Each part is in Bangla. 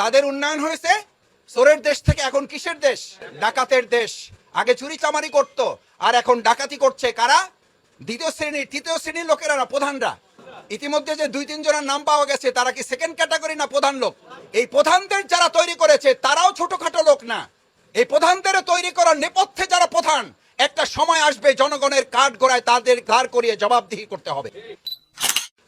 তাদের উন্নয়ন হয়েছে। চোরের দেশ থেকে এখন কিসের দেশ? ডাকাতের দেশ। আগে চুরি চামারি করতো, আর এখন ডাকাতি করছে কারা? দ্বিতীয় শ্রেণির, তৃতীয় শ্রেণির লোকেরা না, প্রধানরা? ইতিমধ্যে যে দুই, তিন জনের নাম পাওয়া গেছে, তারা কি সেকেন্ড ক্যাটাগরি না প্রধান লোক? এই প্রধানদের যারা তৈরি করেছে, তারাও ছোটখাটো লোক না। এই প্রধানদের তৈরি করার নেপথ্যে যারা প্রধান, একটা সময় আসবে, জনগণের কাঠ গোড়ায় তাদের দাঁড় করিয়ে জবাবদিহি করতে হবে।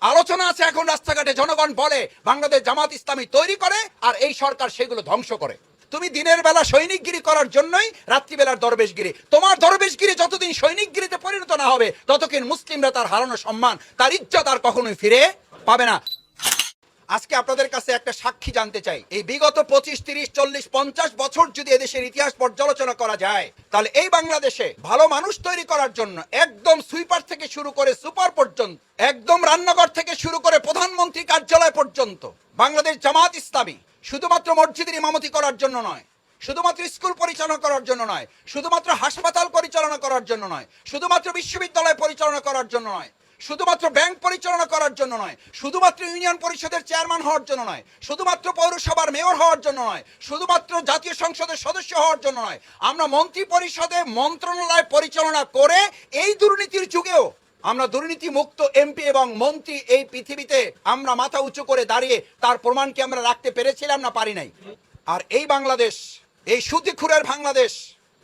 আলোচনা আছে এখন রাস্তাঘাটে, জনগণ বলে বাংলাদেশ জামাত ইসলামী তৈরি করে আর এই সরকার সেগুলো ধ্বংস করে। তুমি দিনের বেলা সৈনিকগিরি করার জন্যই রাত্রিবেলার দরবেশগিরি। তোমার দরবেশগিরি যতদিন সৈনিকগিরিতে পরিণত না হবে, ততদিন মুসলিমরা তার হারানো সম্মান, তার ইজ্জত আর কখনোই ফিরে পাবে না। আজকে আপনাদের কাছে একটা সাক্ষী জানতে চাই। এই বিগত পঁচিশ, তিরিশ, চল্লিশ, পঞ্চাশ বছর যদি এদেশের ইতিহাস পর্যালোচনা করা যায়, তাহলে এই বাংলাদেশে ভালো মানুষ তৈরি করার জন্য একদম সুইপার থেকে শুরু করে সুপার পর্যন্ত, একদম রান্নাঘর থেকে শুরু করে প্রধানমন্ত্রী কার্যালয় পর্যন্ত বাংলাদেশ জামাত ইসলামী শুধুমাত্র মসজিদের ইমামতি করার জন্য নয়, শুধুমাত্র স্কুল পরিচালনা করার জন্য নয়, শুধুমাত্র হাসপাতাল পরিচালনা করার জন্য নয়, শুধুমাত্র বিশ্ববিদ্যালয় পরিচালনা করার জন্য নয় শুধুমাত্র ব্যাংক পরিচালনা করার জন্য নয়, শুধুমাত্র ইউনিয়ন পরিষদের চেয়ারম্যান হওয়ার জন্য নয়, শুধুমাত্র পৌরসভার মেয়র হওয়ার জন্য নয়, শুধুমাত্র জাতীয় সংসদের সদস্য হওয়ার জন্য নয়, আমরা মন্ত্রী পরিষদে মন্ত্রণালয় পরিচালনা করে এই দুর্নীতির যুগেও আমরা দুর্নীতি মুক্ত এমপি এবং মন্ত্রী এই পৃথিবীতে আমরা মাথা উঁচু করে দাঁড়িয়ে তার প্রমাণ কি আমরা রাখতে পেরেছিলাম না পারি নাই। আর এই বাংলাদেশ, এই সুতিখুরের বাংলাদেশ,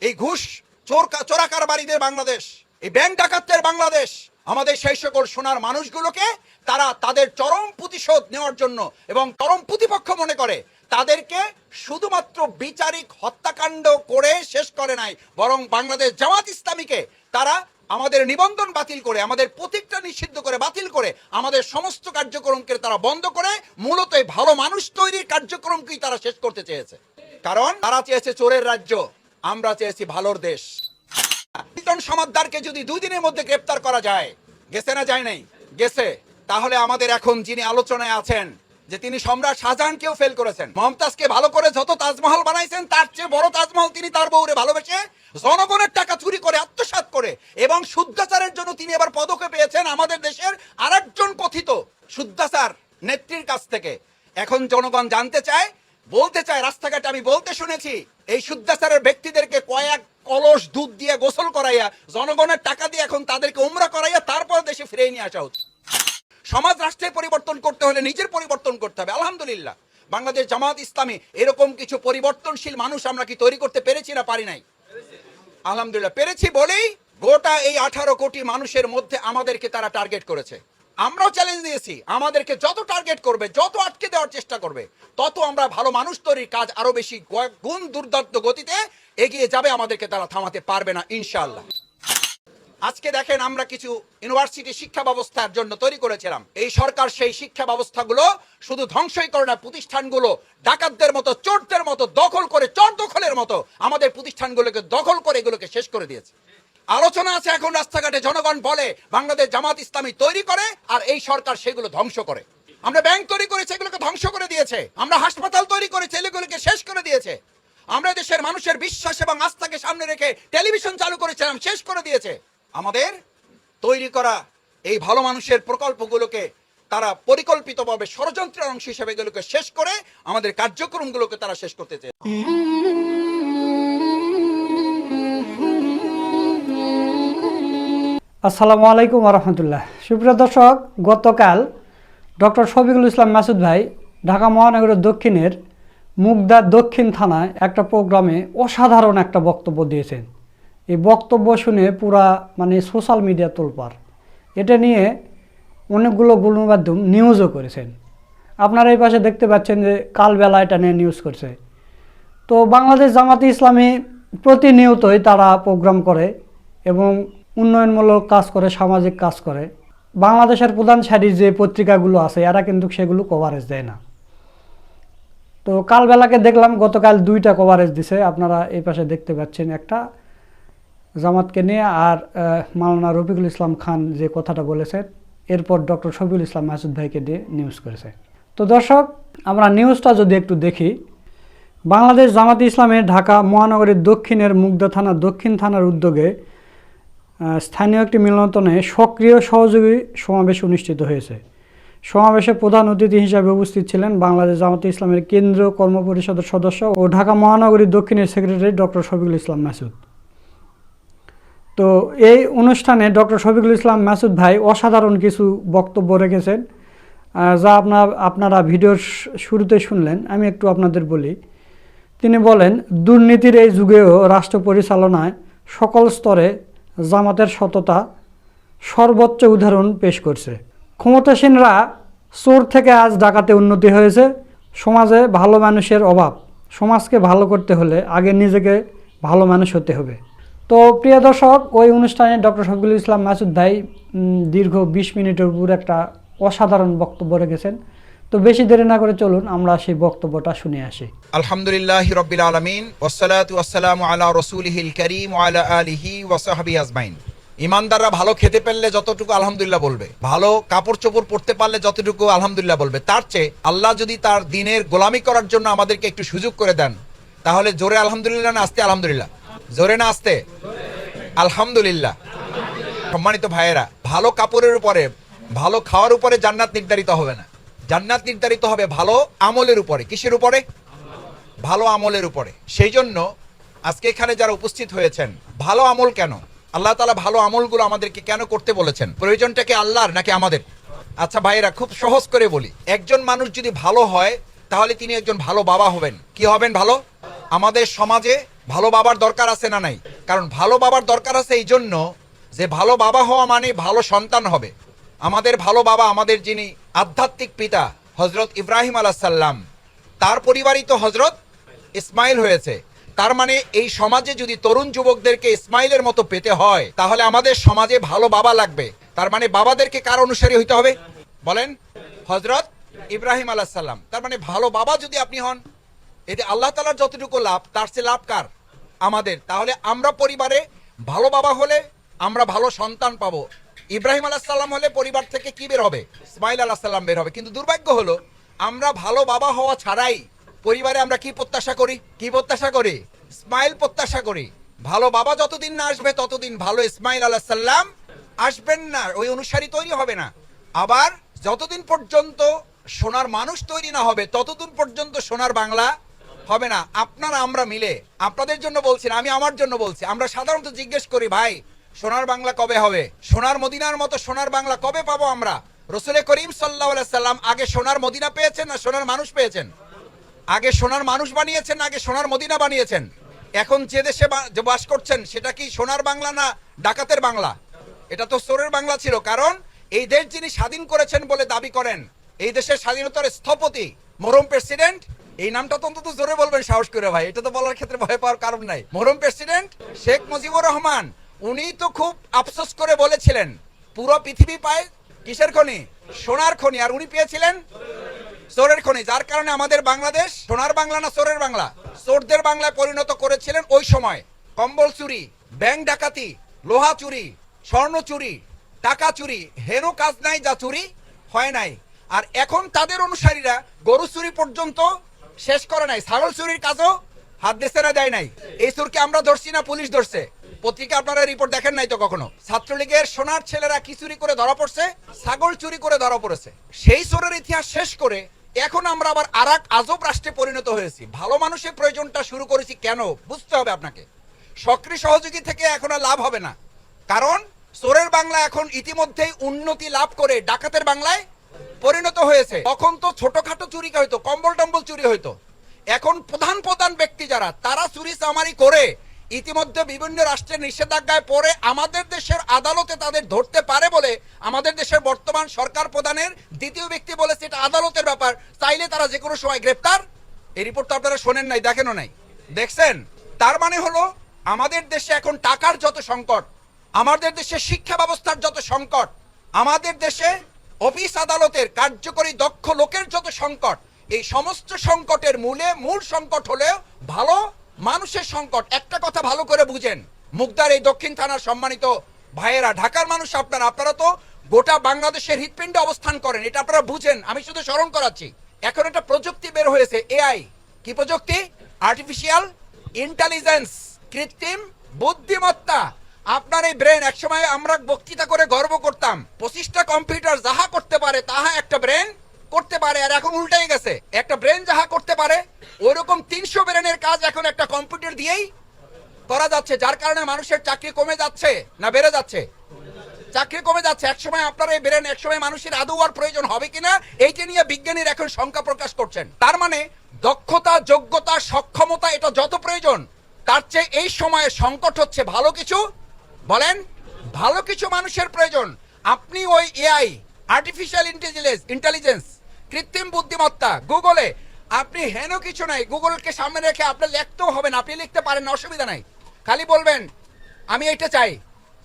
এই ঘুষ চোর চোরাকার বাড়িদের বাংলাদেশ, এই ব্যাংক ডাকাতদের বাংলাদেশ আমাদের সেই সকল সোনার মানুষগুলোকে তারা তাদের চরম প্রতিশোধ নেওয়ার জন্য এবং চরম প্রতিপক্ষ মনে করে, তাদেরকে শুধুমাত্র বিচারিক হত্যাকাণ্ড করে শেষ করে নাই, বরং বাংলাদেশ জামাত ইসলামীকে তারা আমাদের নিবন্ধন বাতিল করে, আমাদের প্রতীকটা নিষিদ্ধ করে, বাতিল করে, আমাদের সমস্ত কার্যক্রমকে তারা বন্ধ করে, মূলত এই ভালো মানুষ তৈরির কার্যক্রমকেই তারা শেষ করতে চেয়েছে। কারণ তারা চেয়েছে চোরের রাজ্য, আমরা চেয়েছি ভালোর দেশ। মিল্টন সমাদ্দারকে যদি দুই দিনের মধ্যে গ্রেপ্তার করা যায়, গেছে না যায় নাই? গেছে। তাহলে আমাদের এখন যিনি আলোচনায় আছেন, যে তিনি সম্রাট শাহজাহানকেও ফেল করেছেন। মমতাজকে ভালো করে যত তাজমহল বানাইছেন, তার চেয়ে বড় তাজমহল তিনি তার বউরে ভালোবেসে জনগণের টাকা চুরি করে, আত্মসাৎ করে এবং শুদ্ধাচারের জন্য তিনি এবার পদকে পেয়েছেন আমাদের দেশের আরেকজন কথিত শুদ্ধাচার নেত্রীর কাছ থেকে। এখন জনগণ জানতে চায়, বলতে চায়, রাস্তাঘাটে আমি বলতে শুনেছি, এই শুদ্ধাচারের ব্যক্তিদেরকে কয়েক কলস দুধ দিয়ে গোসল করাইয়া, জনগণের টাকা দিয়ে এখন তাদেরকে উমরা করাইয়া তারপর দেশে ফিরে নিয়ে আসা হচ্ছে। সমাজ রাষ্ট্রের পরিবর্তন করতে হলে নিজের পরিবর্তন করতে হবে, আলহামদুলিল্লাহ। বাংলাদেশ জামাত ইসলামী এরকম কিছু পরিবর্তনশীল মানুষ আমরা কি তৈরি করতে পেরেছি না পারি নাই? আলহামদুলিল্লাহ, পেরেছি বলেই গোটা এই আঠারো কোটি মানুষের মধ্যে আমাদেরকে তারা টার্গেট করেছে। আমরাও চ্যালেঞ্জ দিয়েছি, আমাদেরকে যত টার্গেট করবে, যত আটকে দেওয়ার চেষ্টা করবে, তত আমরা ভালো মানুষ তৈরির কাজ আরও বেশি গুণ দুর্দান্ত গতিতে এগিয়ে যাবে আমাদেরকে তারা থামাতে পারবে না, ইনশাআল্লাহ। আজকে দেখেন আমরা কিছু ইউনিভার্সিটি শিক্ষা ব্যবস্থার জন্য তৈরি করেছিলাম। এই সরকার সেই শিক্ষা ব্যবস্থাগুলো শুধু ধ্বংসই করে না, প্রতিষ্ঠানগুলো ডাকাতদের মতো, চোরদের মতো, দখল করে, চোর দখলের মতো আমাদের প্রতিষ্ঠানগুলোকে দখল করে এগুলোকে শেষ করে দিয়েছে। আলোচনা আছে এখন রাস্তাঘাটে, জনগণ বলে বাংলাদেশ জামাত ইসলামী তৈরি করে আর এই সরকার সেগুলো ধ্বংস করে। আমরা ব্যাংক তৈরি করেছি, এগুলোকে ধ্বংস করে দিয়েছে। আমরা হাসপাতাল তৈরি করেছি, এগুলোকে শেষ করে দিয়েছে। আমরা দেশের মানুষের বিশ্বাস এবং আস্থাকে সামনে রেখে টেলিভিশন চালু করেছিলাম, শেষ করে দিয়েছে। আমাদের তৈরি করা এই ভালো মানুষের প্রকল্পগুলোকে তারা পরিকল্পিতভাবে ষড়যন্ত্রের অংশ হিসেবে এগুলোকে শেষ করে আমাদের কার্যক্রমগুলোকে তারা শেষ করতে চেয়েছে। আসসালামু আলাইকুম রহমতুল্লাহ। সুপ্রিয় দর্শক, গতকাল ডক্টর শফিকুল ইসলাম মাসুদ ভাই ঢাকা মহানগরের দক্ষিণের মুগদা দক্ষিণ থানায় একটা প্রোগ্রামে অসাধারণ একটা বক্তব্য দিয়েছেন। এই বক্তব্য শুনে পুরা মানে সোশ্যাল মিডিয়া তোলপার এটা নিয়ে অনেকগুলো গণমাধ্যম নিউজও করেছেন। আপনারা এই পাশে দেখতে পাচ্ছেন যে কালবেলা এটা নিয়ে নিউজ করছে। তো বাংলাদেশ জামাতে ইসলামী প্রতিনিয়তই তারা প্রোগ্রাম করে এবং উন্নয়নমূলক কাজ করে, সামাজিক কাজ করে। বাংলাদেশের প্রধান সারির যে পত্রিকাগুলো আছে, এরা কিন্তু সেগুলো কভারেজ দেয় না। তো কালবেলাকে দেখলাম গতকাল দুইটা কভারেজ দিছে। আপনারা এই পাশে দেখতে পাচ্ছেন একটা। জামাতকে নিয়ে আর মাওলানা রফিকুল ইসলাম খান যে কথাটা বলেছেন, এরপর ডক্টর শফিউল ইসলাম মাসুদ ভাইকে দিয়ে নিউজ করেছে। তো দর্শক, আমরা নিউজটা যদি একটু দেখি, বাংলাদেশ জামাতে ইসলামের ঢাকা মহানগরীর দক্ষিণের মুগদা থানা, দক্ষিণ থানার উদ্যোগে স্থানীয় একটি মিলনতনে সক্রিয় সহযোগী সমাবেশ অনুষ্ঠিত হয়েছে। সমাবেশে প্রধান অতিথি হিসাবে উপস্থিত ছিলেন বাংলাদেশ জামাতে ইসলামের কেন্দ্রীয় কর্মপরিষদের সদস্য ও ঢাকা মহানগরী দক্ষিণের সেক্রেটারি ডক্টর শফিকুল ইসলাম মাসুদ। তো এই অনুষ্ঠানে ডক্টর শফিকুল ইসলাম মাসুদ ভাই অসাধারণ কিছু বক্তব্য রেখেছেন যা আপনার আপনারা ভিডিওর শুরুতে শুনলেন, আমি একটু আপনাদের বলি। তিনি বলেন, দুর্নীতির এই যুগেও রাষ্ট্র পরিচালনায় সকল স্তরে জামাতের সততা সর্বোচ্চ উদাহরণ পেশ করছে। ক্ষমতাসীনরা চোর থেকে আজ ডাকাতে উন্নতি হয়েছে। সমাজে ভালো মানুষের অভাব। সমাজকে ভালো করতে হলে আগে নিজেকে ভালো মানুষ হতে হবে। তো প্রিয় দর্শক, ওই অনুষ্ঠানে ডক্টর শফিকুল ইসলাম মাসুদ ভাই দীর্ঘ বিশ মিনিটের উপর একটা অসাধারণ বক্তব্য রেখেছেন। তো বেশি দেরি না করে চলুন, আমরা সেই বক্তব্যটা শুনে আসি। আলহামদুলিল্লাহ রব্বিল আলমিন। ওসালাত ওয়াসালাম আলা রসুলহিল করিম আলা আলিহি ওয়াসাহাবি আজমাইন। ইমানদাররা ভালো খেতে পারলে যতটুকু আলহামদুলিল্লাহ বলবে, ভালো কাপড় চোপড় পরতে পারলে যতটুকু আলহামদুলিল্লাহ বলবে, তার চেয়ে আল্লাহ যদি তার দিনের গোলামি করার জন্য আমাদেরকে একটু সুযোগ করে দেন, তাহলে জোরে আলহামদুলিল্লাহ না আসতে আলহামদুলিল্লাহ? জোরে না আসতে? আলহামদুলিল্লাহ। সম্মানিত ভাইয়েরা, ভালো কাপড়ের উপরে, ভালো খাওয়ার উপরে জান্নাত নির্ধারিত হবে না। জান্নাত নির্ধারিত হবে ভালো আমলের উপরে। কিসের উপরে? ভালো আমলের উপরে। সেই জন্য আজকে এখানে যারা উপস্থিত হয়েছেন, ভালো আমল কেন? আল্লাহ তালা ভালো আমলগুলো আমাদেরকে কেন করতে বলেছেন? প্রয়োজনটা কি আল্লাহর নাকি আমাদের? আচ্ছা ভাইয়েরা, খুব সহজ করে বলি। একজন মানুষ যদি ভালো হয়, তাহলে তিনি একজন ভালো বাবা হবেন। কি হবেন ভালো? আমাদের সমাজে ভালো বাবার দরকার আছে না নাই? কারণ ভালো বাবার দরকার আছে এই জন্য যে ভালো বাবা হওয়া মানে ভালো সন্তান হবে। আমাদের ভালো বাবা, আমাদের যিনি আধ্যাত্মিক পিতা হজরত ইব্রাহিম আলাহ সাল্লাম তার পরিবারই তো হজরত ইসমাইল হয়েছে। তার মানে এই সমাজে যদি তরুণ যুবকদেরকে ইসমাইলের মতো পেতে হয়, তাহলে আমাদের সমাজে ভালো বাবা লাগবে। তার মানে বাবাদেরকে কার অনুসারী হইতে হবে? বলেন হজরত ইব্রাহিম আলাহ সাল্লাম তার মানে ভালো বাবা যদি আপনি হন, এতে আল্লাহ তালার যতটুকু লাভ, তার চেয়ে লাভ কার? আমাদের। তাহলে আমরা পরিবারে ভালো বাবা হলে আমরা ভালো সন্তান পাবো। ইব্রাহিম আলাহ সাল্লাম হলে পরিবার থেকে কি বের হবে? ইসমাইল আলাহ সাল্লাম বের হবে। কিন্তু দুর্ভাগ্য হলো, আমরা ভালো বাবা হওয়া ছাড়াই পরিবারে আমরা কি প্রত্যাশা করি? কি প্রত্যাশা করি? স্মাইল প্রত্যাশা করি। ভালো বাবা যতদিন না আসবে, ততদিন ভালো ইসমাইল আলাহ সাল্লাম আসবেন না ওই অনুসারী তৈরি হবে না। আবার যতদিন পর্যন্ত সোনার মানুষ তৈরি না হবে, ততদিন পর্যন্ত সোনার বাংলা হবে না। আপনারা, আমরা মিলে, আপনাদের জন্য বলছি আমি আমার জন্য বলছি, আমরা সাধারণত জিজ্ঞেস করি, ভাই, সোনার বাংলা কবে হবে? সোনার মদিনার মতো সোনার বাংলা কবে পাবো আমরা? রসুল করিম সাল্লাহ সাল্লাম আগে সোনার মদিনা পেয়েছেন না সোনার মানুষ পেয়েছেন? আগে সোনার মানুষ বানিয়েছেন, আগে সোনার মদিনা বানিয়েছেন। এখন যে দেশে বাস করছেন, সেটা কি সোনার বাংলা না ডাকাতের বাংলা? এটা তো সোরের বাংলা ছিল, কারণ এই দেশ যিনি স্বাধীন করেছেন বলে দাবি করেন, এই দেশের স্বাধীনতার স্থপতি মরম প্রেসিডেন্ট, এই নামটা তো অন্তত জোরে বলবেন সাহস করে ভাই, এটা তো বলার ক্ষেত্রে ভয় পাওয়ার কারণ নাই। মরম প্রেসিডেন্ট শেখ মুজিবুর রহমান, উনি তো খুব আফসোস করে বলেছিলেন, পুরো পৃথিবী পায় কিসের খনি? সোনার খনি, আর উনি পেয়েছিলেন চোরের খনি, যার কারণে আমাদের বাংলাদেশ সোনার বাংলা না চোরের বাংলা? চোরদের বাংলায় পরিণত করেছিলেন ওই সময়। কম্বল চুরি, ব্যাংক ডাকাতি, লোহা চুরি, স্বর্ণ চুরি, টাকা চুরি, হেরো কাজ নাই, যা চুরি হয় নাই। আর এখন তাদের অনুসারীরা গরু চুরি পর্যন্ত শেষ করে নাই, ছাগল চুরির কাজও হাত দেশে না, দেয় নাই। এই চুরকে আমরা ধরছি না, পুলিশ ধরছে। পত্রিকা আপনারা রিপোর্ট দেখেন নাই তো কখনো? ছাত্রলীগের সোনার ছেলেরা কি চুরি করে ধরা পড়ছে? ছাগল চুরি করে ধরা পড়েছে। সেই চোরের ইতিহাস শেষ করে এখন আমরা আবার আর আজব রাষ্ট্রে পরিণত হয়েছি। ভালো মানুষের প্রয়োজনটা শুরু করেছি কেন? বুঝতে হবে আপনাকে। সক্রিয় সহযোগী থেকে এখন আর লাভ হবে না। কারণ চোরের বাংলা এখন ইতিমধ্যেই উন্নতি লাভ করে ডাকাতের বাংলায় পরিণত হয়েছে। তখন তো ছোটখাটো চুরি হয়তো, কম্বল টম্বল চুরি হয়তো। এখন প্রধান প্রধান ব্যক্তি যারা, তারা চুরি চামারি করে ইতিমধ্যে বিভিন্ন রাষ্ট্রের নিষেধাজ্ঞায় পড়ে আমাদের দেশের আদালতে তাদের ধরতে পারে বলে আমাদের দেশের বর্তমান সরকার প্রধানের দ্বিতীয় ব্যক্তি বলেছে এটা আদালতের ব্যাপার। চাইলে তারা যে কোনো সময় গ্রেপ্তার? এই রিপোর্ট তো আপনারা শোনেন নাই, দেখেনও নাই। দেখছেন? তার মানে হলো, আমাদের দেশে এখন টাকার যত সংকট, আমাদের দেশে শিক্ষা ব্যবস্থার যত সংকট, আমাদের দেশে অফিস আদালতের কার্যকরী দক্ষ লোকের যত সংকট, এই সমস্ত সংকটের মূলে মূল সংকট হলেও ভালো মানুষের সংকট, একটা কথা ভালো করে বুঝেন। মুগদার এই দক্ষিণ থানার সম্মানিত ভাইয়েরা, ঢাকার মানুষ আপনারা আপনারা তো গোটা বাংলাদেশের হৃৎপিণ্ডে অবস্থান করেন, এটা আপনারা বুঝেন, আমি শুধু স্মরণ করাচ্ছি। এখন একটা প্রযুক্তি বের হয়েছে, এআই। কি প্রযুক্তি? আর্টিফিশিয়াল ইন্টেলিজেন্স কৃত্রিম বুদ্ধিমত্তা। আপনার এই ব্রেন, একসময় আমরা বক্তৃতা করে গর্ব করতাম, পঁচিশটা কম্পিউটার যাহা করতে পারে, তাহা একটা ব্রেন করতে পারে, আর এখন উল্টাই গেছে। একটা ব্রেন যাহা করতে পারে ওইরকম তিনশো ব্রেনের কাজ এখন একটা কম্পিউটার দিয়েই করা যাচ্ছে, যার কারণে মানুষের চাকরি কমে যাচ্ছে না বেড়ে যাচ্ছে? চাকরি কমে যাচ্ছে, একসময় আপনার এই বেরেন, একসময় মানুষের আদৌ আর প্রয়োজন হবে কিনা, এইটা নিয়ে বিজ্ঞানীর এখন শঙ্কা প্রকাশ করছেন। তার মানে দক্ষতা, যোগ্যতা, সক্ষমতা, এটা যত প্রয়োজন, তার চেয়ে এই সময়ে সংকট হচ্ছে ভালো কিছু। বলেন, ভালো কিছু মানুষের প্রয়োজন। আপনি ওই এআই আর্টিফিশিয়াল ইন্টেলিজেন্স ইন্টেলিজেন্স কৃত্রিম বুদ্ধিমত্তা গুগলে আপনি হেন কিছু নাই, গুগলকে সামনে রেখে আপনার লিখতেও হবে না আপনি লিখতে পারেন, অসুবিধা নাই। খালি বলবেন, আমি এটা চাই।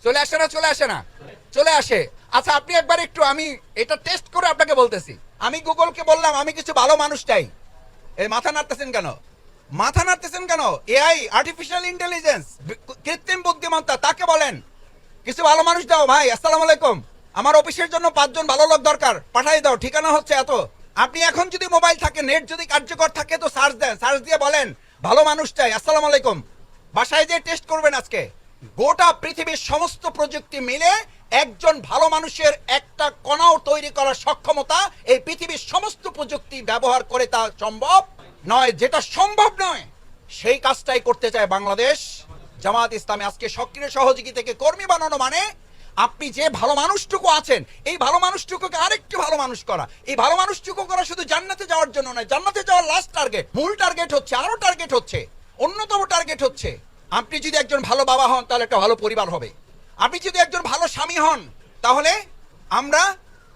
চলে আসে না, চলে আসে না। চলে আসে। আচ্ছা আপনি একবার একটু, আমি এটা টেস্ট করে আপনাকে বলতেছি। আমি গুগলকে বললাম, আমি কিছু ভালো মানুষ চাই। এই মাথা নাড়তেছেন কেন? মাথা নাড়তেছেন কেন? এআই আর্টিফিশিয়াল ইন্টেলিজেন্স কৃত্রিম বুদ্ধিমত্তা, তাকে বলেন। কিছু ভালো মানুষ দাও, ভাই, আসসালামু আলাইকুম। আমার অফিসের জন্য পাঁচজন ভালো লোক দরকার, পাঠাই দাও, ঠিকানা হচ্ছে এত। আপনি এখন যদি মোবাইল থাকে, নেট যদি কার্যকর থাকে, তো সার্চ দেন, সার্চ দিয়ে বলেন, ভালো মানুষ চাই, আসসালামু আলাইকুম। বাসায় যে টেস্ট করবেন আজকে। গোটা পৃথিবীর সমস্ত প্রযুক্তি মিলে একজন ভালো মানুষের একটা কণাও তৈরি করার সক্ষমতা এই পৃথিবীর সমস্ত প্রযুক্তি ব্যবহার করে তা সম্ভব নয়। যেটা সম্ভব নয়, সেই কাজটাই করতে চায় বাংলাদেশ। জামাত ইসলামে আজকে সক্রিয় সহযোগী থেকে কর্মী বানানো মানে আপনি যে ভালো মানুষটুকু আছেন, এই ভালো মানুষটুকুকে আরেকটু ভালো মানুষ করা। এই ভালো মানুষটুকু করা শুধু জান্নাতে যাওয়ার জন্য নয়, জান্নাতে যাওয়ার লাস্ট টার্গেট মূল টার্গেট হচ্ছে, আরও টার্গেট হচ্ছে, অন্যতম টার্গেট হচ্ছে। আপনি যদি একজন ভালো বাবা হন, তাহলে একটা ভালো পরিবার হবে। আপনি যদি একজন ভালো স্বামী হন, তাহলে আমরা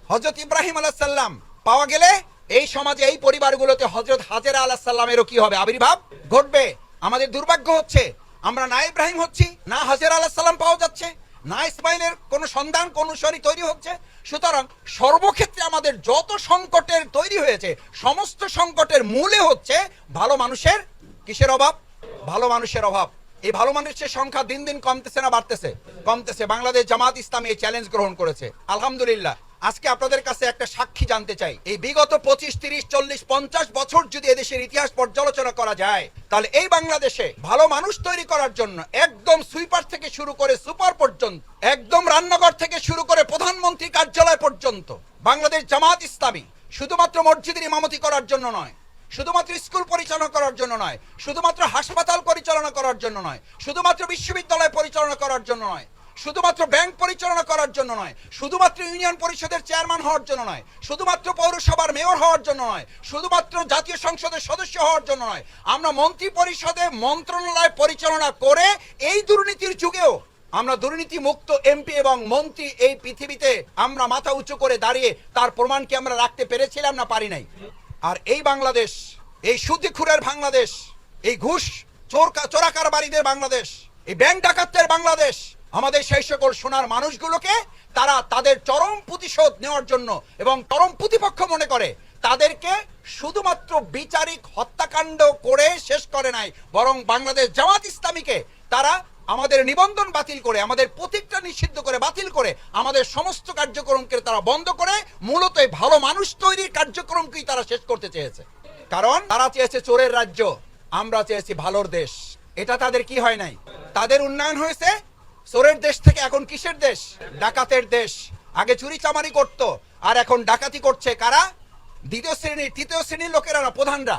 হজরত ইব্রাহিম আলাহ সাল্লাম পাওয়া গেলে এই সমাজে, এই পরিবারগুলোতে হজরত হাজেরা আলাহ সাল্লামেরও কি হবে? আবির্ভাব ঘটবে। আমাদের দুর্ভাগ্য হচ্ছে, আমরা না ইব্রাহিম হচ্ছি, না হাজেরা আলাহ সাল্লাম পাওয়া যাচ্ছে। না ইসমাইলের কোনো সন্ধান, কোন অনুসারী তৈরি হচ্ছে। সুতরাং সর্বক্ষেত্রে আমাদের যত সংকটের তৈরি হয়েছে, সমস্ত সংকটের মূলে হচ্ছে ভালো মানুষের কিসের অভাব? ভালো মানুষের অভাব। এই ভালো মানুষের সংখ্যা দিন দিন কমতেছে না, বাড়তেছে। কমতেছে। বাংলাদেশ জামাত ইসলাম এই চ্যালেঞ্জ গ্রহণ করেছে। আলহামদুলিল্লাহ। আজকে আপনাদের কাছে একটা সাক্ষী জানতে চাই। এই বিগত পঁচিশ, তিরিশ, চল্লিশ, পঞ্চাশ বছর যদি এদেশের ইতিহাস পর্যালোচনা করা যায়, তাহলে এই বাংলাদেশে ভালো মানুষ তৈরি করার জন্য একদম সুইপার থেকে শুরু করে সুপার পর্যন্ত, একদম রান্নাঘর থেকে শুরু করে প্রধানমন্ত্রী কার্যালয় পর্যন্ত বাংলাদেশ জামাত ইসলামী শুধুমাত্র মসজিদের ইমামতি করার জন্য নয়, শুধুমাত্র স্কুল পরিচালনা করার জন্য নয়, শুধুমাত্র হাসপাতাল পরিচালনা করার জন্য নয়, শুধুমাত্র বিশ্ববিদ্যালয় পরিচালনা করার জন্য নয় শুধুমাত্র ব্যাংক পরিচালনা করার জন্য নয়, শুধুমাত্র ইউনিয়ন পরিষদের চেয়ারম্যান হওয়ার জন্য নয়, শুধুমাত্র পৌরসভার মেয়র হওয়ার জন্য নয়, শুধুমাত্র জাতীয় সংসদের সদস্য হওয়ার জন্য নয়, আমরা মন্ত্রী পরিষদে মন্ত্রণালয় পরিচালনা করে এই দুর্নীতির যুগেও আমরা দুর্নীতি মুক্ত এমপি এবং মন্ত্রী এই পৃথিবীতে আমরা মাথা উঁচু করে দাঁড়িয়ে তার প্রমাণ কি আমরা রাখতে পেরেছিলাম না পারি নাই। আর এই বাংলাদেশ, এই সুদিখুরের বাংলাদেশ, এই ঘুষ চোর চোরাকার বাড়িদের বাংলাদেশ, এই ব্যাংক ডাকাতদের বাংলাদেশ আমাদের সেই সকল সোনার মানুষগুলোকে তারা তাদের চরম প্রতিশোধ নেওয়ার জন্য এবং চরম প্রতিপক্ষ মনে করে, তাদেরকে শুধুমাত্র বিচারিক হত্যাকাণ্ড করে শেষ করে নাই, বরং বাংলাদেশ জামাত ইসলামীকে তারা আমাদের নিবন্ধন বাতিল করে, আমাদের প্রতীকটা নিষিদ্ধ করে বাতিল করে, আমাদের সমস্ত কার্যক্রমকে তারা বন্ধ করে, মূলত এই ভালো মানুষ তৈরির কার্যক্রমকেই তারা শেষ করতে চেয়েছে। কারণ তারা চেয়েছে চোরের রাজ্য, আমরা চেয়েছি ভালোর দেশ। এটা তাদের কি হয় নাই? তাদের উন্নয়ন হয়েছে চোরের দেশ থেকে এখন কিসের দেশ? ডাকাতের দেশ। আগে চুরি চামারি করত, আর এখন ডাকাতি করছে কারা? দ্বিতীয় শ্রেণির, তৃতীয় শ্রেণির লোকেরা না, প্রধানরা।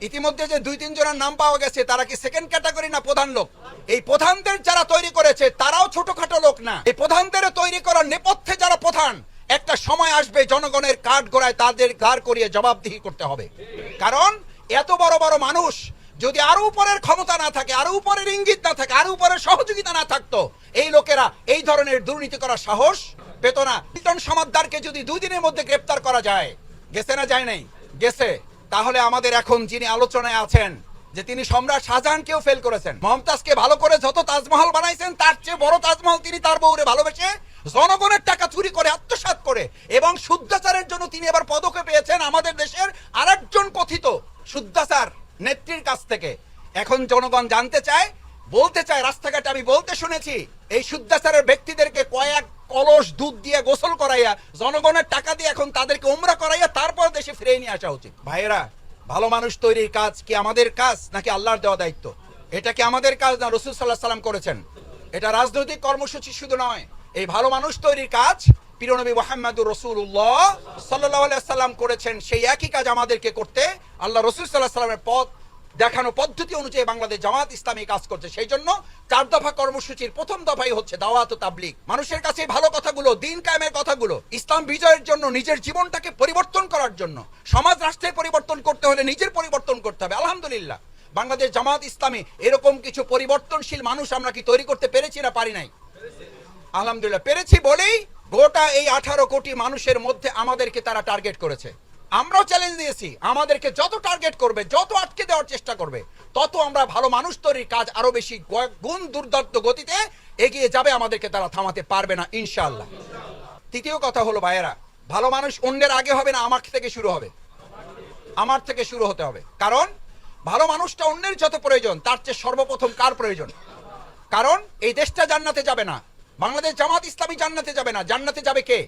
ইতিমধ্যে যে দুই, তিন জনের নাম পাওয়া গেছে, তারা কি সেকেন্ড ক্যাটাগরি না প্রধান লোক? এই প্রধানদের যারা তৈরি করেছে, তারাও ছোটখাটো লোক না। এই প্রধানদের তৈরি করার নেপথ্যে যারা প্রধান, একটা সময় আসবে জনগণের কাঠ গোড়ায় তাদের গাড় করিয়ে জবাবদিহি করতে হবে। কারণ, এত বড় বড় মানুষ যদি আরও উপরের ক্ষমতা না থাকে, আরও উপরের ইঙ্গিত না থাকে, আরও উপরের সহযোগিতা না থাকতো, এই লোকেরা এই ধরনের দুর্নীতি করার সাহস পেত না। মিল্টন সমাদ্দারকে যদি দুই দিনের মধ্যে গ্রেপ্তার করা যায়, গেছে না যায় নাই? গেছে। তাহলে আমাদের এখন যিনি আলোচনায় আছেন, যে তিনি সম্রাট শাহজাহানকেও ফেল করেছেন, মমতাজকে ভালো করে যত তাজমহল বানাইছেন, তার চেয়ে বড় তাজমহল তিনি তার বউরে ভালোবেসে জনগণের টাকা চুরি করে, আত্মসাৎ করে এবং শুদ্ধাচারের জন্য তিনি এবার পদকে পেয়েছেন আমাদের দেশের আরেকজন কথিত শুদ্ধাচার। নেত্রীর কাছ থেকে। এখন জনগণ জানতে চায়, বলতে চায়, রাস্তাঘাটে আমি বলতে শুনেছি, এই শুদ্ধাচারের ব্যক্তিদেরকে কয়েক কলস দুধ দিয়ে গোসল করাইয়া, জনগণের টাকা দিয়ে এখন তাদেরকে উমরা করাইয়া তারপর দেশে ফিরে নিয়ে আসা উচিত। ভাইয়েরা, ভালো মানুষ তৈরির কাজ কি আমাদের কাজ, নাকি আল্লাহর দেওয়া দায়িত্ব? এটা কি আমাদের কাজ না রসুল সাল্লাহ সাল্লাম করেছেন? এটা রাজনৈতিক কর্মসূচি শুধু নয়, এই ভালো মানুষ তৈরির কাজ পিরনবী মোহাম্মদুর রসুল্লাহ সাল্লাহ সাল্লাম করেছেন, সেই একই কাজ আমাদেরকে করতে। আল্লাহ রসুল সাল্লাহ সাল্লামের পথ দেখানো পদ্ধতি অনুযায়ী বাংলাদেশ জামাত ইসলামী কাজ করছে। সেই জন্য চার দফা কর্মসূচির প্রথম দফাই হচ্ছে দাওয়াত ও তাবলিগ। মানুষের কাছে ভালো কথাগুলো, দিন কায়েমের কথাগুলো, ইসলাম বিজয়ের জন্য নিজের জীবনটাকে পরিবর্তন করার জন্য, সমাজ রাষ্ট্রের পরিবর্তন করতে হলে নিজের পরিবর্তন করতে হবে। আলহামদুলিল্লাহ, বাংলাদেশ জামাত ইসলামী এরকম কিছু পরিবর্তনশীল মানুষ আমরা কি তৈরি করতে পেরেছি না পারি নাই? আলহামদুলিল্লাহ, পেরেছি বলেই গোটা এই আঠারো কোটি মানুষের মধ্যে আমাদেরকে তারা টার্গেট করেছে। আমরাও চ্যালেঞ্জ দিয়েছি, আমাদেরকে যত টার্গেট করবে, যত আটকে দেওয়ার চেষ্টা করবে, তত আমরা ভালো মানুষ তৈরির কাজ আরও বেশি গুণ দুর্দান্ত গতিতে এগিয়ে যাবে আমাদেরকে তারা থামাতে পারবে না, ইনশাআল্লাহ। তৃতীয় কথা হলো, ভাইয়েরা, ভালো মানুষ অন্যের আগে হবে না, আমার থেকে শুরু হবে। আমার থেকে শুরু হতে হবে। কারণ, ভালো মানুষটা অন্যের যত প্রয়োজন, তার চেয়ে সর্বপ্রথম কার প্রয়োজন? কারণ, এই দেশটা জান্নাতে যাবে না। বাংলাদেশ জামাত ইসলামী জান্নাতে যাবে না। জান্নাতে যাবে কে?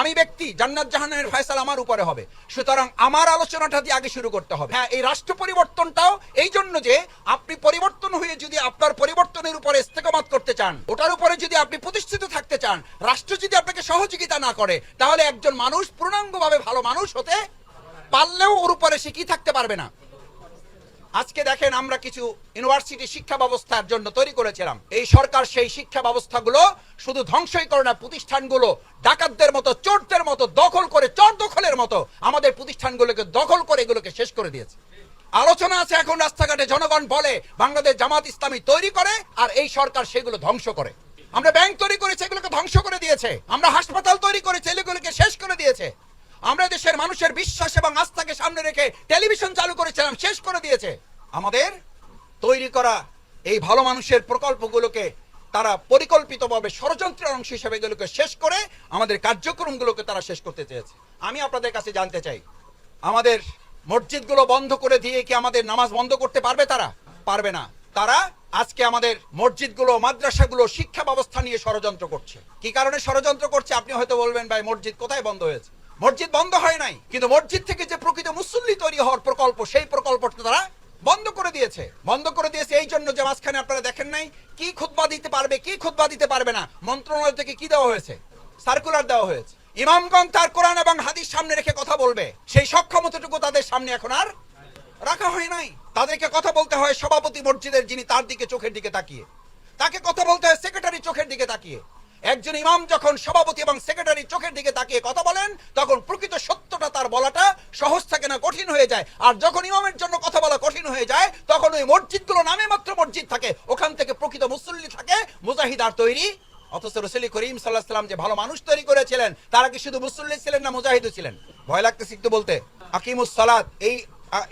আমি ব্যক্তি, জান্নাত জাহানের ফয়সাল আমার উপরে হবে। সুতরাং আমার আলোচনাটা দিয়ে আগে শুরু করতে হবে। হ্যাঁ এই রাষ্ট্র পরিবর্তনটাও এই জন্য যে আপনি পরিবর্তন হয়ে যদি আপনার পরিবর্তনের উপরে ইস্তেকামাত করতে চান, ওটার উপরে যদি আপনি প্রতিষ্ঠিত থাকতে চান, রাষ্ট্র যদি আপনাকে সহযোগিতা না করে, তাহলে একজন মানুষ পূর্ণাঙ্গভাবে ভালো মানুষ হতে পারলেও ওর উপরে সে কি থাকতে পারবে না? আজকে দেখেন আমরা কিছু ইউনিভার্সিটি শিক্ষা ব্যবস্থার জন্য তৈরি করেছিলাম। এই সরকার সেই শিক্ষা ব্যবস্থাগুলো শুধু ধ্বংসই করে না, প্রতিষ্ঠানগুলো ডাকাতদের মতো, চোরদের মতো, দখল করে, চোর দখলের মতো আমাদের প্রতিষ্ঠানগুলোকে দখল করে এগুলোকে শেষ করে দিয়েছে। আলোচনা আছে এখন রাস্তাঘাটে, জনগণ বলে বাংলাদেশ জামাত ইসলামী তৈরি করে আর এই সরকার সেগুলো ধ্বংস করে। আমরা ব্যাংক তৈরি করেছি, এগুলোকে ধ্বংস করে দিয়েছে। আমরা হাসপাতাল তৈরি করেছি, এগুলোকে শেষ করে দিয়েছে। আমরা দেশের মানুষের বিশ্বাস এবং আস্থাকে সামনে রেখে টেলিভিশন চালু করেছিলাম, শেষ করে দিয়েছে। আমাদের তৈরি করা এই ভালো মানুষের প্রকল্পগুলোকে তারা পরিকল্পিতভাবে ষড়যন্ত্রের অংশ হিসেবে এগুলোকে শেষ করে আমাদের কার্যক্রমগুলোকে তারা শেষ করতে চেয়েছে। আমি আপনাদের কাছে জানতে চাই, আমাদের মসজিদগুলো বন্ধ করে দিয়ে কি আমাদের নামাজ বন্ধ করতে পারবে তারা? পারবে না। তারা আজকে আমাদের মসজিদগুলো, মাদ্রাসাগুলো শিক্ষা ব্যবস্থা নিয়ে ষড়যন্ত্র করছে। কি কারণে ষড়যন্ত্র করছে আপনি হয়তো বলবেন, ভাই, মসজিদ কোথায় বন্ধ হয়েছে? মসজিদ বন্ধ হয় নাই। কিন্তু মসজিদ থেকে যে প্রকৃত মুসল্লি তৈরি হওয়ার প্রকল্প, সেই প্রকল্পটা তারা বন্ধ করে দিয়েছে। বন্ধ করে দিয়েছে এই জন্য যে মাঝখানে আপনারা দেখেন নাই, কি খুতবা দিতে পারবে, কি খুতবা দিতে পারবে না, মন্ত্রণালয় থেকে কি দেওয়া হয়েছে? সার্কুলার দেওয়া হয়েছে। ইমামগণ তার কোরআন এবং হাদিস সামনে রেখে কথা বলবে। সেই সক্ষমতাটুকু তাদের সামনে এখন আর রাখা হয় নাই। তাদেরকে কথা বলতে হয় সভাপতি মসজিদের, যিনি তার দিকে চোখের দিকে তাকিয়ে। তাকে কথা বলতে হয় সেক্রেটারি চোখের দিকে তাকিয়ে। একজন ইমাম যখন সভাপতি এবং সেক্রেটারি চোখের দিকে তাকিয়ে কথা বলেন, তখন প্রকৃত সত্যটা তার বলাটা সহজ থাকে না, কঠিন হয়ে যায়। আর যখন ইমামের জন্য কথা বলা কঠিন হয়ে যায়, তখন ওই মসজিদগুলো নামে মাত্র মসজিদ থাকে। ওখান থেকে প্রকৃত মুসল্লি থাকে, মুজাহিদার তৈরি। অথচ রসুল করিম সাল্লাহ সাল্লাম যে ভালো মানুষ তৈরি করেছিলেন, তারা কি শুধু মুসল্লি ছিলেন না মুজাহিদও ছিলেন? ভয় লাগতেছে একটু বলতে। আকিমুস সালাত, এই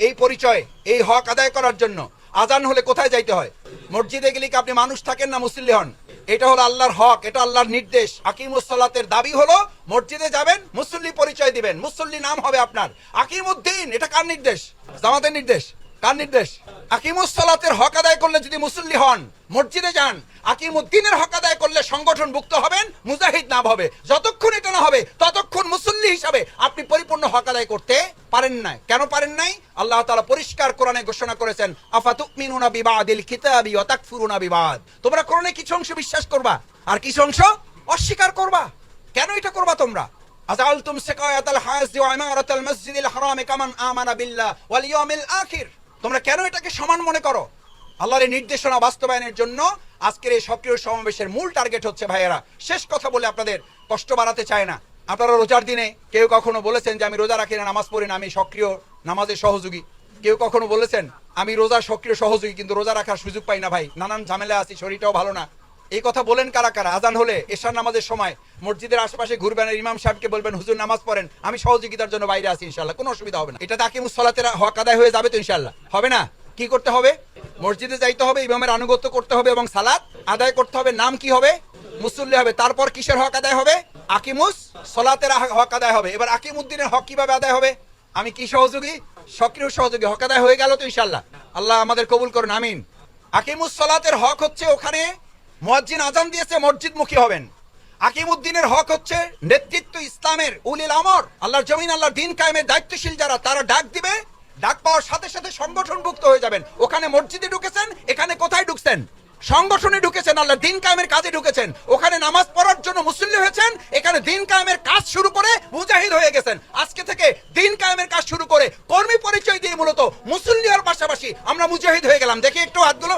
এই পরিচয়, এই হক আদায় করার জন্য। আজান হলে কোথায় যাইতে হয়? মসজিদে গেলে কি আপনি মানুষ থাকেন না মুসল্লি হন? এটা হলো আল্লাহর হক, এটা আল্লাহর নির্দেশ। আকিম সালাতের দাবি হলো, মসজিদে যাবেন, মুসল্লি পরিচয় দিবেন, মুসল্লি নাম হবে আপনার। আকিমুদ্দিন, এটা কার নির্দেশ? জামাতের নির্দেশ। কার নির্দেশ? আকিমুস সালাতের হক আদায় করলে যদি মুসল্লি হন মসজিদে যান। আকিমুদ্দিনের হক আদায় করলে সংগঠন মুক্ত হবেন, মুজাহিদ নাম হবে। যতক্ষণ এটা না হবে, ততক্ষণ মুসল্লি হিসাবে আপনি পরিপূর্ণ হক আদায় করতে পারেন না কেন পারেন নাই? আল্লাহ তাআলা পরিষ্কার কোরআনে ঘোষণা করেছেন, আফাতুমিনুনা বিবাদিল কিতাবি ওয়া তাকফুরুনা বিবাদ। তোমরা কোরআনে কিছু অংশ বিশ্বাস করবা, আর কিছু অংশ অস্বীকার করবা। কেন এটা করবা তোমরা? আজালতুম সিকায়াতাল হাজ ওয়া ইমারাতাল মসজিদিল হারাম কামান আমানা বিল্লাহ ওয়াল ইয়াউমিল আখির। তোমরা কেন এটাকে সমান মনে করো? আল্লাহর এই নির্দেশনা বাস্তবায়নের জন্য আজকের এই সক্রিয় সমাবেশের মূল টার্গেট হচ্ছে ভাইয়েরা, শেষ কথা বলে আপনাদের কষ্ট বাড়াতে চায় না। আপনারা রোজার দিনে কেউ কখনো বলেছেন যে, আমি রোজা রাখি না, নামাজ পড়ি না, আমি সক্রিয় নামাজের সহযোগী। কেউ কখনো বলেছেন, আমি রোজা সক্রিয় সহযোগী, কিন্তু রোজা রাখার সুযোগ পাই না ভাই, নানান ঝামেলা আছি, শরীরটাও ভালো না। এই কথা বলেন কারা কারা? আজান হলে এশার নামাজের সময় মসজিদের আশেপাশে ঘুরবেন, ইমাম সাহেবকে বলবেন, হুজুর, নামাজ পড়েন, আমি সহযোগিতার জন্য বাইরে আছি ইনশাল্লাহ কোনো অসুবিধা হবে না। এটা তাকে মুসলাতের হক আদায় হয়ে যাবে তো ইনশাল্লাহ হবে না? কি করতে হবে? মসজিদে যাইতে হবে, ইমামের আনুগত্য করতে হবে এবং সালাত আদায় করতে হবে। নাম কি হবে? মুসল্লি হবে। তারপর কিসের হক আদায় হবে? আকিমুস সলাতের হক আদায় হবে। এবার আকিমুদ্দিনের হক কীভাবে আদায় হবে? আমি কি সহযোগী? সক্রিয় সহযোগী। হক আদায় হয়ে গেল তো ইনশাল্লাহ আল্লাহ আমাদের কবুল করুন, আমিন। আকিমুস সলাতের হক হচ্ছে ওখানে মুয়াজ্জিন আজান দিয়েছে, মসজিদমুখী হবেন। আকিমুদ্দিনের হক হচ্ছে নেতৃত্ব ইসলামের উলিল আমর। আল্লাহর জমিন, আল্লাহর দিন কায়েমের দায়িত্বশীল যারা, তারা ডাক দিবে ডাক পাওয়ার সাথে সাথে সংগঠনভুক্ত হয়ে যাবেন। ওখানে মসজিদে ঢুকেছেন, এখানে কোথায় ঢুকছেন? সংগঠনে ঢুকেছেন, আল্লাহ দিন কায়েমের কাজে ঢুকেছেন। ওখানে নামাজ পড়ার জন্য মুসল্লি হয়েছেন, এখানে দিন কায়েমের কাজ শুরু করে মুজাহিদ হয়ে গেছেন। আজকে থেকে দিন কায়েমের কাজ শুরু করে কর্মী পরিচয় দিয়ে মূলত মুসল্লি হওয়ার পাশাপাশি আমরা মুজাহিদ হয়ে গেলাম। দেখি একটু হাতগুলো।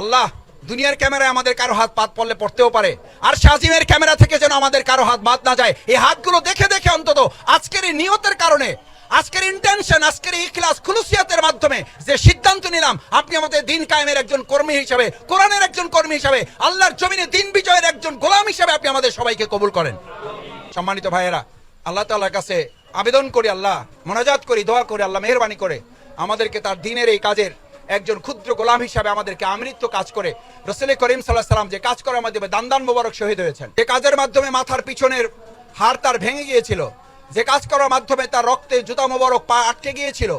আল্লাহ, দুনিয়ার ক্যামেরায় আমাদের কারও হাত পাত পড়লে পড়তেও পারে। আর শাজিমের ক্যামেরা থেকে যেন আমাদের কারও হাত বাদ না যায়। এই হাতগুলো দেখে দেখে অন্তত আজকের এই নিয়তের কারণে আজকের ইন্টেনশন আজকের ইখলাস খুলুসিয়াতের মাধ্যমে যে সিদ্ধান্ত নিলাম, আপনি আমাদের দিন কায়েমের একজন কর্মী হিসাবে, কোরআনের একজন কর্মী হিসাবে, আল্লাহর জমিনে দিন বিজয়ের একজন গোলাম হিসাবে আপনি আমাদের সবাইকে কবুল করেন। সম্মানিত ভাইয়েরা, আল্লাহ তাআলার কাছে আবেদন করি আল্লাহ, মোনাজাত করি, দোয়া করি আল্লাহ, মেহরবানি করে আমাদেরকে তার দিনের এই কাজের একজন ক্ষুদ্র গোলাম হিসাবে আমাদেরকে আমৃত্য কাজ করে রসুল করিম সাল্লাহ সাল্লাম যে কাজ করার মাধ্যমে দান্দান মোবারক শহীদ হয়েছেন। যে কাজের মাধ্যমে মাথার পিছনের হাড় তার ভেঙে গিয়েছিল যে কাজ করার মাধ্যমে তার রক্তে জুতা মোবারক পা আটকে গিয়েছিল,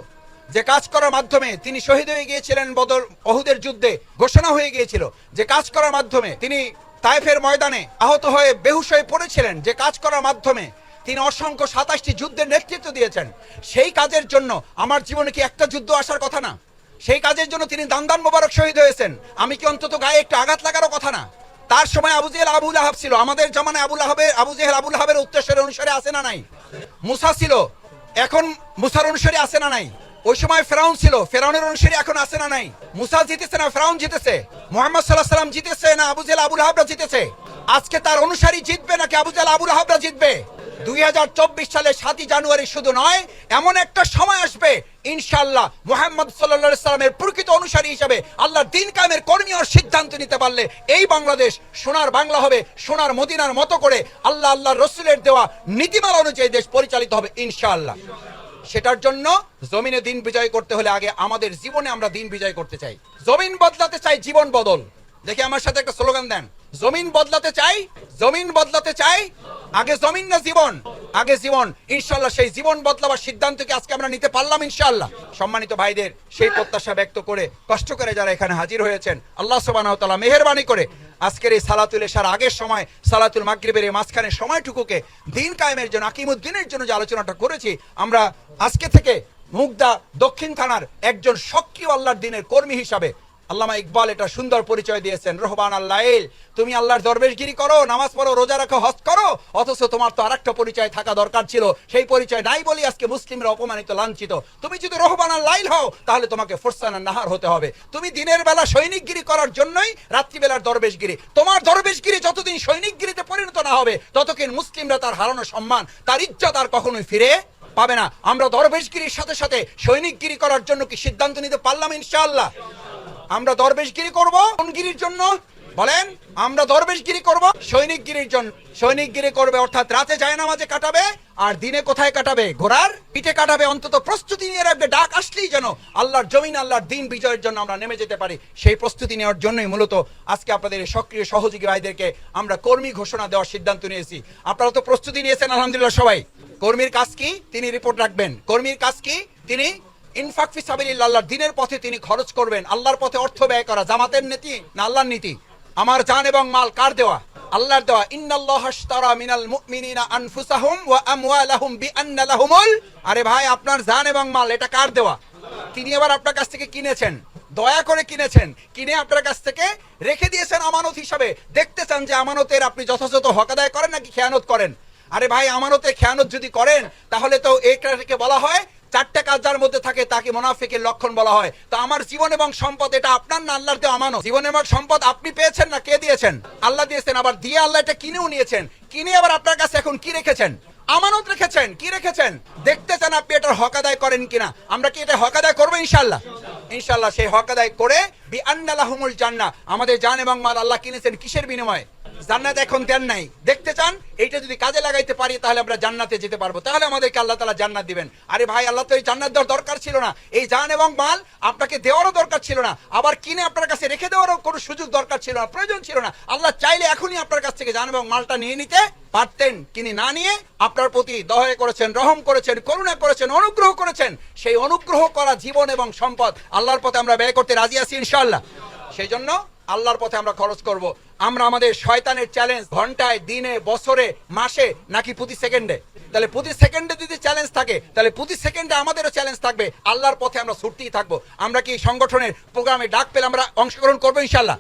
যে কাজ করার মাধ্যমে তিনি শহীদ হয়ে গিয়েছিলেন বদর অহুদের যুদ্ধে ঘোষণা হয়ে গিয়েছিল, যে কাজ করার মাধ্যমে তিনি তাইফের ময়দানে আহত হয়ে বেহুশ হয়ে পড়েছিলেন, যে কাজ করার মাধ্যমে তিনি অসংখ্য সাতাশটি যুদ্ধের নেতৃত্ব দিয়েছেন, সেই কাজের জন্য আমার জীবনে কি একটা যুদ্ধ আসার কথা না? সেই কাজের জন্য তিনি দান্দান মোবারক শহীদ হয়েছেন, আমি কি অন্তত গায়ে একটু আঘাত লাগারও কথা না? তার সময় আবু জেহেল আবুল আহাব ছিল। আমাদের জামানায় আবুল আহাবের আবু জেহেল আবুল আহাবের উত্তরের অনুসারে আছে না নাই? মুসা ছিল। এখন মুসার অনুসারে আছে না নাই? ওই সময় ফেরাউন ছিল। ফেরাউনের অনুসারে এখন আছে না নাই? মুসা জিতেছে না, ফেরাউন জিতেছে? মোহাম্মদ সাল্লাহ সাল্লাম জিতেছে না আবু জেহেল আবুল আহাবরা জিতেছে? আজকে তার অনুসারী জিতবে নাকি আবু জেহেল আবুল আহাবরা জিতবে? দুই হাজার চব্বিশ সালে সাতই জানুয়ারি শুধু নয়, এমন একটা সময় আসবে ইনশাল্লাহ মোহাম্মদ সাল্লা সাল্লামের প্রকৃত অনুসারী হিসাবে আল্লাহ দিন কামের কর্মীয় সিদ্ধান্ত নিতে পারলে এই বাংলাদেশ সোনার বাংলা হবে, সোনার মদিনার মতো করে আল্লাহ আল্লাহ রসুলের দেওয়া নীতিমালা অনুযায়ী দেশ পরিচালিত হবে, ইনশাআল্লাহ। সেটার জন্য জমিনে দিন বিজয় করতে হলে আগে আমাদের জীবনে আমরা দিন বিজয় করতে চাই। জমিন বদলাতে চাই, জীবন বদল। দেখি আমার সাথে একটা স্লোগান দেন। জমিন বদলাতে চাই, জমিন বদলাতে চাই, আগে জমিন না জীবন, আগে জীবন। ইনশাল্লাহ সেই জীবন বদলাবার সিদ্ধান্তকে আজকে আমরা নিতে পারলাম ইনশাল্লাহ সম্মানিত ভাইদের, সেই প্রত্যাশা ব্যক্ত করে কষ্ট করে যারা এখানে হাজির হয়েছেন, আল্লাহ তাআলা মেহেরবানি করে আজকের এই সালাতুল এশার আগের সময়, সালাতুল মাগরিবের এই মাঝখানে সময়টুকুকে দিন কায়েমের জন্য, আকিমুদ্দিনের জন্য যে আলোচনাটা করেছি, আমরা আজকে থেকে মুগদা দক্ষিণ থানার একজন সক্রিয় আল্লাহর দিনের কর্মী হিসাবে আল্লামা ইকবাল এটা সুন্দর পরিচয় দিয়েছেন রহমান আল্লাহ তুমি আল্লাহর দরবেশগিরি করো, নামাজ পড়ো, রোজা রাখো, হজ করো, অথচ তোমার তো আরেকটা পরিচয় থাকা দরকার ছিল। সেই পরিচয় নাই বলি আজকে মুসলিমরা অপমানিত, লাঞ্ছিত। তুমি যদি রহমান আল্লাইল হও, তাহলে তোমাকে ফোরসানা নাহার হতে হবে। তুমি দিনের বেলা সৈনিকগিরি করার জন্যই রাত্রিবেলার দরবেশগিরি। তোমার দরবেশগিরি যতদিন সৈনিকগিরিতে পরিণত না হবে, ততদিন মুসলিমরা তার হারানো সম্মান, তার ইজ্জত আর কখনোই ফিরে পাবে না। আমরা দরবেশগিরির সাথে সাথে সৈনিকগিরি করার জন্য কি সিদ্ধান্ত নিতে পারলাম ইনশাআল্লাহ? আমরা দরবেশগিরি করব। কোন গিরির জন্য? বলেন, আমরা দরবেশগিরি করব। সৈনিকগিরির জন্য সৈনিকগিরি করবে, অর্থাৎ রাতে যায় নামাজে কাটাবে, আর দিনে কোথায় কাটাবে? ঘোড়ার পিঠে কাটাবে। অন্তত প্রস্তুতি নিয়ে রাখবে। ডাক আসলেই যেন আল্লাহর জমিন, আল্লাহর দিন বিজয়ের জন্য আমরা নেমে যেতে পারি। সেই প্রস্তুতি নেওয়ার জন্যই মূলত আজকে আপনাদের সক্রিয় সহযোগী ভাইদেরকে আমরা কর্মী ঘোষণা দেওয়ার সিদ্ধান্ত নিয়েছি। আপনারা তো প্রস্তুতি নিয়েছেন, আলহামদুলিল্লাহ, সবাই। কর্মীর কাজ কি? তিনি রিপোর্ট রাখবেন। কর্মীর কাজ কি? তিনি ইনফাক আল্লাহর দিনের পথে তিনি খরচ করবেন। আল্লাহর পথে অর্থ ব্যয় করা, জামাতের নীতি না আল্লাহর নীতি? আমার জান এবং মাল কার দেওয়া? আল্লাহর দেওয়া। ইন্নাল্লাহ আশতারা মিনাল মুমিনিনা আনফুসাহুম ওয়া আমওয়ালাহুম বিআন্না আরে ভাই, আপনার জান এবং মাল, এটা কার দেওয়া? তিনি আবার আপনার কাছ থেকে কিনেছেন। দয়া করে কিনেছেন। কিনে আপনার কাছ থেকে রেখে দিয়েছেন আমানত হিসাবে। দেখতে চান যে আমানতের আপনি যথাযথ হক আদায় করেন নাকি খেয়ানত করেন? আরে ভাই, আমানতে খেয়ানত যদি করেন, তাহলে তো এটাকে বলা হয় চারটা কাজ যার মধ্যে থাকে তাকে মোনাফিকের লক্ষণ বলা হয়। তো আমার জীবন এবং সম্পদ, এটা আপনার না আল্লাহর দেওয়া আমানত? জীবন এবং সম্পদ আপনি পেয়েছেন না কে দিয়েছেন? আল্লাহ দিয়েছেন, আবার দিয়ে আল্লাহ এটা কিনেও নিয়েছেন। কিনে আবার আপনার কাছে এখন কি রেখেছেন? আমানত রেখেছেন, কি রেখেছেন? দেখতে চান আপনি এটার হক আদায় করেন কিনা। আমরা কি এটা হক আদায় করব ইনশাল্লাহ ইনশাল্লাহ সেই হক আদায় করে বি আন্নালাহুমুল জান্না আমাদের জান এবং মাল আল্লাহ কিনেছেন কিসের বিনিময়ে? জান্নাত এখন দেন নাই। দেখতে চান? এইটা যদি কাজে লাগাইতে পারি, তাহলে আমরা জান্নাতে যেতে পারব। তাহলে আমাদেরকে আল্লাহ তালা জান্নাত দিবেন। আরে ভাই, আল্লাহ তো এই জান্নাত দেওয়ার দরকার ছিল না। এই জান এবং মাল আপনাকে দেওয়ারও দরকার ছিল না। আবার কিনে আপনার কাছে রেখে দেওয়ারও কোনো সুযোগ দরকার ছিল না, প্রয়োজন ছিল না। আল্লাহ চাইলে এখনই আপনার কাছ থেকে জান এবং মালটা নিয়ে নিতে পারতেন। তিনি না নিয়ে আপনার প্রতি দয়া করেছেন, রহম করেছেন, করুণা করেছেন, অনুগ্রহ করেছেন। সেই অনুগ্রহ করা জীবন এবং সম্পদ আল্লাহর পথে আমরা ব্যয় করতে রাজি আছি ইনশাআল্লাহ। সেই জন্য আল্লাহর পথে আমরা খরচ করব। আমরা আমাদের শয়তানের চ্যালেঞ্জ ঘন্টায়, দিনে, বছরে, মাসে, নাকি প্রতি সেকেন্ডে? তাহলে প্রতি সেকেন্ডে যদি চ্যালেঞ্জ থাকে, তাহলে প্রতি সেকেন্ডে আমাদেরও চ্যালেঞ্জ থাকবে। আল্লাহর পথে আমরা ছুটতেই থাকব। আমরা কি সংগঠনের প্রোগ্রামে ডাক পেলে আমরা অংশগ্রহণ করব ইনশাল্লাহ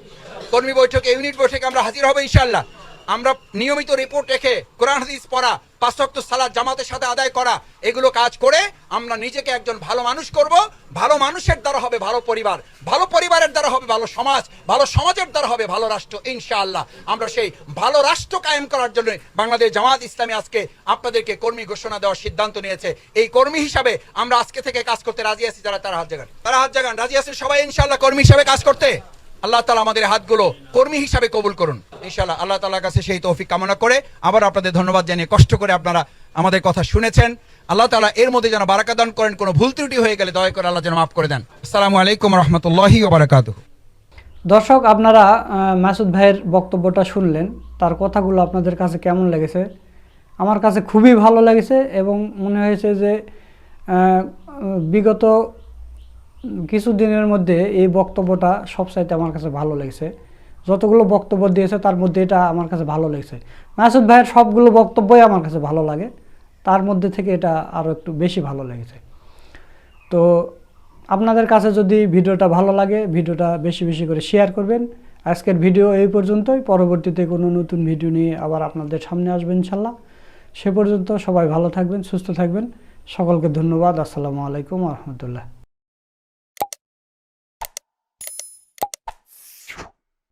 কর্মী বৈঠকে ইউনিট বৈঠকে আমরা হাজির হব ইনশাল্লাহ আমরা নিয়মিত রিপোর্ট রেখে কোরআন, হাদিস পড়া পাঁচ ওয়াক্ত সালাত জামাতের সাথে আদায় করা, এগুলো কাজ করে আমরা নিজেকে একজন ভালো মানুষ করব। ভালো মানুষের দ্বারা হবে ভালো পরিবার। ভালো পরিবারের দ্বারা হবে ভালো সমাজ। ভালো সমাজের দ্বারা হবে ভালো রাষ্ট্র, ইনশাআল্লাহ। আমরা সেই ভালো রাষ্ট্র কায়েম করার জন্য বাংলাদেশ জামাত ইসলামী আজকে আপনাদেরকে কর্মী ঘোষণা দেওয়ার সিদ্ধান্ত নিয়েছে। এই কর্মী হিসাবে আমরা আজকে থেকে কাজ করতে রাজি আছি, যারা তারা হাত জাগান। তারা হাত জাগান, রাজি আছেন সবাই ইনশাআল্লাহ কর্মী হিসাবে কাজ করতে? আল্লাহ তালা আমাদের হাতগুলো কর্মী হিসাবে কবুল করুন। ইনশাআল্লাহ আল্লাহ তালার কাছে সেই তৌফিক কামনা করে আবার আপনাদের ধন্যবাদ জানিয়ে কষ্ট করে আপনারা আমাদের কথা শুনেছেন। আল্লাহ তালা এর মধ্যে যেন বারাকা দান করেন, কোনো ভুল ত্রুটি হয়ে গেলে দয়া করে আল্লাহ যেন মাফ করে দেন। আসসালামু আলাইকুম রহমতুল্লাহি ওবরাকাত দর্শক, আপনারা মাসুদ ভাইয়ের বক্তব্যটা শুনলেন, তার কথাগুলো আপনাদের কাছে কেমন লেগেছে? আমার কাছে খুবই ভালো লেগেছে এবং মনে হয়েছে যে বিগত কিছু দিনের মধ্যে এই বক্তব্যটা সবসাইতে আমার কাছে ভালো লেগেছে। যতগুলো বক্তব্য দিয়েছে, তার মধ্যে এটা আমার কাছে ভালো লেগেছে। মাসুদ ভাইয়ের সবগুলো বক্তব্যই আমার কাছে ভালো লাগে। তার মধ্যে থেকে এটা আরও একটু বেশি ভালো লেগেছে। তো আপনাদের কাছে যদি ভিডিওটা ভালো লাগে, ভিডিওটা বেশি বেশি করে শেয়ার করবেন। আজকের ভিডিও এই পর্যন্তই। পরবর্তীতে কোনো নতুন ভিডিও নিয়ে আবার আপনাদের সামনে আসবেন ইনশাল্লাহ। সে পর্যন্ত সবাই ভালো থাকবেন, সুস্থ থাকবেন। সকলকে ধন্যবাদ। আসসালামু আলাইকুম রহমতুল্লাহ।